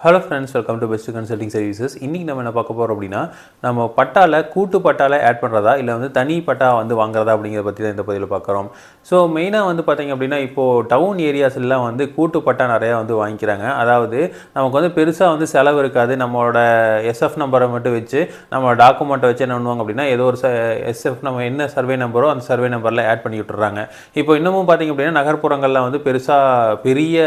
Hello friends welcome to best consulting services இன்றைக்கி நம்ம என்ன பார்க்க போகிறோம் அப்படின்னா நம்ம பட்டால கூட்டு பட்டால ஆட் பண்ணுறதா இல்லை வந்து தனி பட்டா வந்து வாங்குறதா அப்படிங்கிறத பற்றி தான் இந்த பதிவில் பார்க்குறோம். ஸோ மெயினாக வந்து பார்த்தீங்க அப்படின்னா இப்போது டவுன் ஏரியாஸ்லாம் வந்து கூட்டு பட்டா நிறையா வந்து வாங்கிக்கிறாங்க. அதாவது நமக்கு வந்து பெருசாக வந்து செலவு இருக்காது. நம்மளோட எஸ்எஃப் நம்பரை மட்டும் வச்சு நம்ம டாக்குமெண்ட்டை வச்சு என்ன பண்ணுவாங்க அப்படின்னா ஏதோ ஒரு எஸ்எஃப் நம்ம என்ன சர்வே நம்பரோ அந்த சர்வே நம்பரில் ஆட் பண்ணி விட்டுறாங்க. இப்போ இன்னமும் பார்த்தீங்க அப்படின்னா நகர்ப்புறங்களில் வந்து பெருசாக பெரிய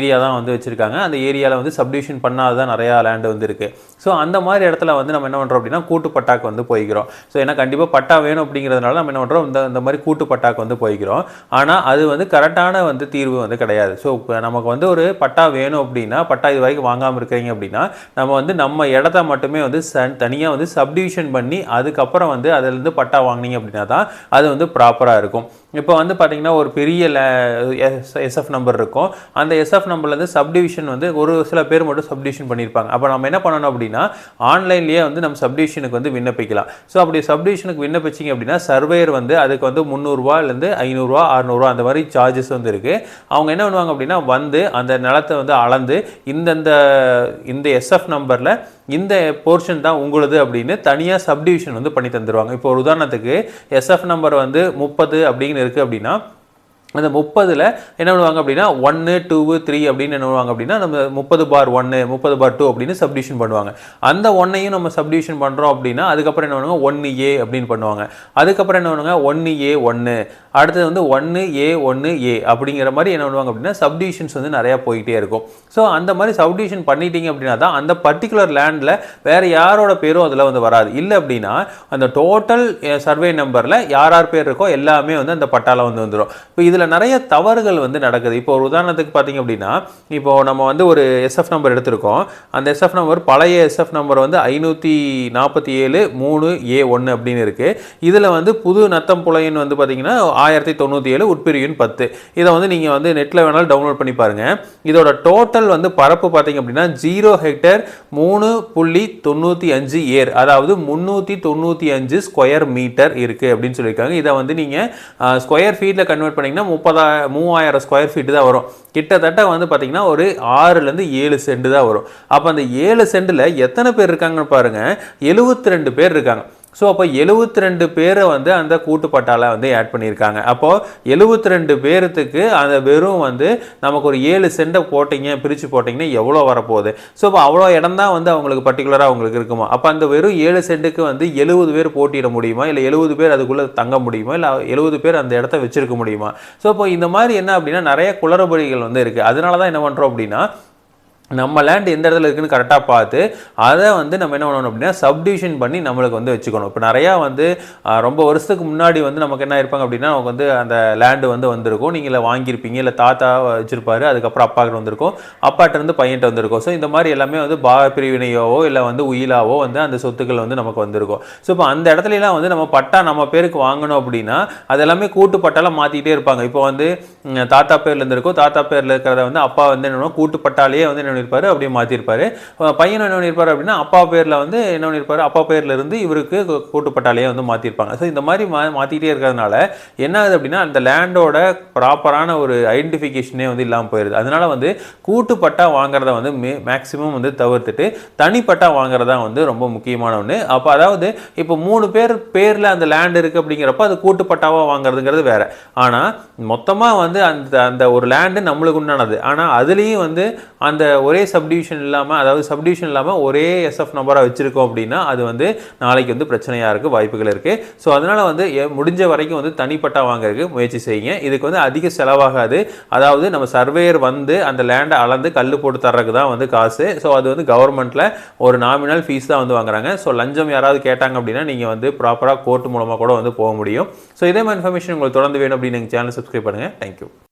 ஏரியா தான் வந்து வச்சுருக்காங்க. அந்த ஏரியாவில் வந்து சப்டிவிஷன் பண்ணாதான் நிறையா லேண்டு வந்து இருக்குது ஸோ அந்த மாதிரி இடத்துல வந்து நம்ம என்ன பண்ணுறோம் அப்படின்னா கூட்டு பட்டாக்கு வந்து போய்க்கிறோம். ஸோ ஏன்னா கண்டிப்பாக பட்டா வேணும் அப்படிங்கிறதுனால நம்ம என்ன பண்ணுறோம் இந்த இந்த மாதிரி கூட்டு பட்டாக்கு வந்து போய்க்கிறோம். ஆனால் அது வந்து கரெக்டான வந்து தீர்வு வந்து கிடையாது. ஸோ நமக்கு வந்து ஒரு பட்டா வேணும் அப்படின்னா பட்டா இது வரைக்கும் வாங்காமல் இருக்கிறீங்க அப்படின்னா நம்ம வந்து நம்ம இடத்த மட்டுமே வந்து தனியாக வந்து சப்டிவிஷன் பண்ணி அதுக்கப்புறம் வந்து அதுலேருந்து பட்டா வாங்கினீங்க அப்படின்னா தான் அது வந்து ப்ராப்பராக இருக்கும். இப்போ வந்து பார்த்தீங்கன்னா ஒரு பெரிய எஸ்எஃப் நம்பர் இருக்கும். அந்த எஸ்எஃப் நம்பர்லேருந்து சப்டிவிஷன் வந்து ஒரு சில பேர் மட்டும் சப்டிவிஷன் பண்ணியிருப்பாங்க. அப்போ நம்ம என்ன பண்ணணும் அப்படின்னா ஆன்லைன்லேயே வந்து நம்ம சப்டிவிஷனுக்கு வந்து விண்ணப்பிக்கலாம். ஸோ அப்படி சப்டிஷனுக்கு விண்ணப்பிச்சிங்க அப்படின்னா சர்வேயர் வந்து அதுக்கு வந்து முந்நூறுரூவாலேருந்து ஐநூறுரூவா அறநூறுவா அந்த மாதிரி சார்ஜஸ் வந்து இருக்குது அவங்க என்ன பண்ணுவாங்க அப்படின்னா வந்து அந்த நிலத்தை வந்து அளந்து இந்தந்த இந்த எஸ்எஃப் நம்பரில் இந்த போர்ஷன் தான் உங்களுது அப்படின்னு தனியாக சப்டிவிஷன் வந்து பண்ணி தந்துடுவாங்க இப்போ ஒரு உதாரணத்துக்கு எஸ்எஃப் நம்பர் வந்து முப்பது அப்படின்னு இருக்குது அப்படின்னா அந்த முப்பதில் என்ன பண்ணுவாங்க அப்படின்னா ஒன்று டூ த்ரீ அப்படின்னு என்ன பண்ணுவாங்க அப்படின்னா நம்ம முப்பது பார் ஒன்று முப்பது பார் டூ அப்படின்னு சப்டிஷன் பண்ணுவாங்க. அந்த ஒன்னையும் நம்ம சப்டிஷன் பண்ணுறோம் அப்படின்னா அதுக்கப்புறம் என்ன பண்ணுவாங்க? ஒன்று ஏ அப்படின்னு பண்ணுவாங்க. அதுக்கப்புறம் என்ன பண்ணுவாங்க? ஒன்று ஏ ஒன்று அடுத்தது வந்து ஒன்று ஏ ஒன்று ஏ அப்படிங்கிற மாதிரி என்ன பண்ணுவாங்க அப்படின்னா சப்டிஷன்ஸ் வந்து நிறையா போய்கிட்டே இருக்கும். ஸோ அந்த மாதிரி சப்டிஷன் பண்ணிட்டீங்க அப்படின்னா தான் அந்த பர்டிகுலர் லேண்டில் வேறு யாரோட பேரும் அதில் வந்து வராது. இல்லை அப்படின்னா அந்த டோட்டல் சர்வே நம்பரில் யார் யார் பேர் இருக்கோ எல்லாமே வந்து அந்த பட்டால வந்து வந்துடும் இப்போ இது இதில் நிறைய தவறுகள் வந்து நடக்குது. இப்போ ஒரு உதாரணத்துக்கு பார்த்தீங்க அப்படின்னா இப்போ நம்ம வந்து ஒரு எஸ்எஃப் நம்பர் எடுத்திருக்கோம். அந்த எஸ்எஃப் நம்பர் பழைய எஸ்எஃப் நம்பர் வந்து ஐநூற்றி நாற்பத்தி ஏழு மூணு ஏ ஒன்று அப்படின்னு இருக்குது இதில் வந்து புது நத்தம் புலையின் வந்து பார்த்தீங்கன்னா ஆயிரத்தி தொண்ணூற்றி ஏழு உட்பிரிவின் பத்து. இதை வந்து நீங்கள் வந்து நெட்டில் வேணாலும் டவுன்லோட் பண்ணி பாருங்கள் இதோட டோட்டல் வந்து பரப்பு பார்த்தீங்க அப்படின்னா ஜீரோ ஹெக்டர் மூணு புள்ளி தொண்ணூற்றி அஞ்சு ஏர். அதாவது முந்நூற்றி தொண்ணூற்றி அஞ்சு ஸ்கொயர் மீட்டர் இருக்குது அப்படின்னு சொல்லியிருக்காங்க. இதை வந்து நீங்கள் ஸ்கொயர் ஃபீட்டில் கன்வெர்ட் பண்ணிங்கன்னா முப்பதா மூவாயிரம் ஸ்கொயர் ஃபீட்டு தான் வரும். கிட்டத்தட்ட வந்து பார்த்தீங்கன்னா ஒரு ஆறுலேருந்து ஏழு சென்ட் தான் வரும். அப்போ அந்த ஏழு சென்டில் எத்தனை பேர் இருக்காங்கன்னு பாருங்கள் எழுபத்தி ரெண்டு பேர் இருக்காங்க. ஸோ அப்போ எழுபத்தி ரெண்டு பேரை வந்து அந்த கூட்டுப்பட்டால வந்து ஆட் பண்ணியிருக்காங்க. அப்போது எழுபத்தி ரெண்டு பேர்த்துக்கு அந்த வெறும் வந்து நமக்கு ஒரு ஏழு சென்டை போட்டிங்க பிரித்து போட்டிங்கன்னா எவ்வளோ வரப்போகுது? ஸோ இப்போ அவ்வளோ இடம் தான் வந்து அவங்களுக்கு பர்டிகுலராக அவங்களுக்கு இருக்குமா? அப்போ அந்த வெறும் ஏழு சென்ட்டுக்கு வந்து எழுபது பேர் போட்டியிட முடியுமா? இல்லை எழுபது பேர் அதுக்குள்ளே தங்க முடியுமா? இல்லை எழுபது பேர் அந்த இடத்த வச்சிருக்க முடியுமா? ஸோ இப்போ இந்த மாதிரி என்ன அப்படின்னா நிறைய குளறுபடிகள் வந்து இருக்குது அதனால தான் என்ன பண்ணுறோம் அப்படின்னா நம்ம லேண்ட் எந்த இடத்துல இருக்குன்னு கரெக்டாக பார்த்து அதை வந்து நம்ம என்ன பண்ணணும் அப்படின்னா சப்டிவிஷன் பண்ணி நம்மளுக்கு வந்து வச்சுக்கணும். இப்போ நிறையா வந்து ரொம்ப வருஷத்துக்கு முன்னாடி வந்து நமக்கு என்ன இருப்பாங்க அப்படின்னா நமக்கு வந்து அந்த லேண்டு வந்து வந்திருக்கும். நீங்கள் வாங்கியிருப்பீங்க இல்லை தாத்தா வச்சுருப்பாரு அதுக்கப்புறம் அப்பாக்கிட்ட வந்திருக்கும் அப்பாட்ட இருந்து பையன்ட்ட வந்திருக்கும். ஸோ இந்த மாதிரி எல்லாமே வந்து பா பிரிவினையோவோ இல்லை வந்து உயிலாவோ வந்து அந்த சொத்துக்கள் வந்து நமக்கு வந்திருக்கும். ஸோ இப்போ அந்த இடத்துலலாம் வந்து நம்ம பட்டா நம்ம பேருக்கு வாங்கணும் அப்படின்னா அது எல்லாமே கூட்டு பட்டாலாம் மாற்றிக்கிட்டே இருப்பாங்க. இப்போ வந்து தாத்தா பேரில் இருந்திருக்கும். தாத்தா பேரில் இருக்கிறத வந்து அப்பா வந்து என்னென்னா கூட்டு பட்டாலேயே வந்து பண்ணியிருப்பார் அப்படியே மாற்றிருப்பார் பையன் என்ன பண்ணியிருப்பார் அப்படின்னா அப்பா பேரில் வந்து என்ன பண்ணியிருப்பார் அப்பா பேரில் இருந்து இவருக்கு கூட்டுப்பட்டாலேயே வந்து மாற்றிருப்பாங்க ஸோ இந்த மாதிரி மா மாற்றிக்கிட்டே இருக்கிறதுனால என்ன ஆகுது அப்படின்னா அந்த லேண்டோட ப்ராப்பரான ஒரு ஐடென்டிஃபிகேஷனே வந்து இல்லாமல் போயிடுது அதனால் வந்து கூட்டுப்பட்டா வாங்குறத வந்து மே மேக்ஸிமம் வந்து தவிர்த்துட்டு தனிப்பட்டா வாங்குறதா வந்து ரொம்ப முக்கியமான ஒன்று அப்போ அதாவது இப்போ மூணு பேர் பேரில் அந்த லேண்ட் இருக்குது அப்படிங்கிறப்ப அது கூட்டுப்பட்டாவாக வாங்குறதுங்கிறது வேறு. ஆனால் மொத்தமாக வந்து அந்த அந்த ஒரு லேண்டு நம்மளுக்கு உண்டானது. ஆனால் அதுலேயும் வந்து அந்த ஒரே சப்டிவிஷன் இல்லாமல் அதாவது சப்டிவிஷன் இல்லாமல் ஒரே எஸ்எஃப் நம்பராக வச்சுருக்கோம் அப்படின்னா அது வந்து நாளைக்கு வந்து பிரச்சனையாக இருக்குது வாய்ப்புகள் இருக்குது ஸோ அதனால் வந்து முடிஞ்ச வரைக்கும் வந்து தனிப்பட்டா வாங்குறதுக்கு முயற்சி செய்யுங்க. இதுக்கு வந்து அதிக செலவாகாது. அதாவது நம்ம சர்வேயர் வந்து அந்த லேண்டை அளந்து கல் போட்டு தர்றதுக்கு தான் வந்து காசு. ஸோ அது வந்து கவர்மெண்ட்டில் ஒரு நாமினல் ஃபீஸ் தான் வந்து வாங்குறாங்க. ஸோ லஞ்சம் யாராவது கேட்டாங்க அப்படின்னா நீங்கள் வந்து ப்ராப்பராக கோர்ட் மூலமாக கூட வந்து போக முடியும். ஸோ இதே மாதிரி இன்ஃபர்மேஷன் உங்களுக்கு தொடர்ந்து வேணும் அப்படின்னு நீங்கள் சேனல் சப்ஸ்கிரைப் பண்ணுங்கள் தேங்க்யூ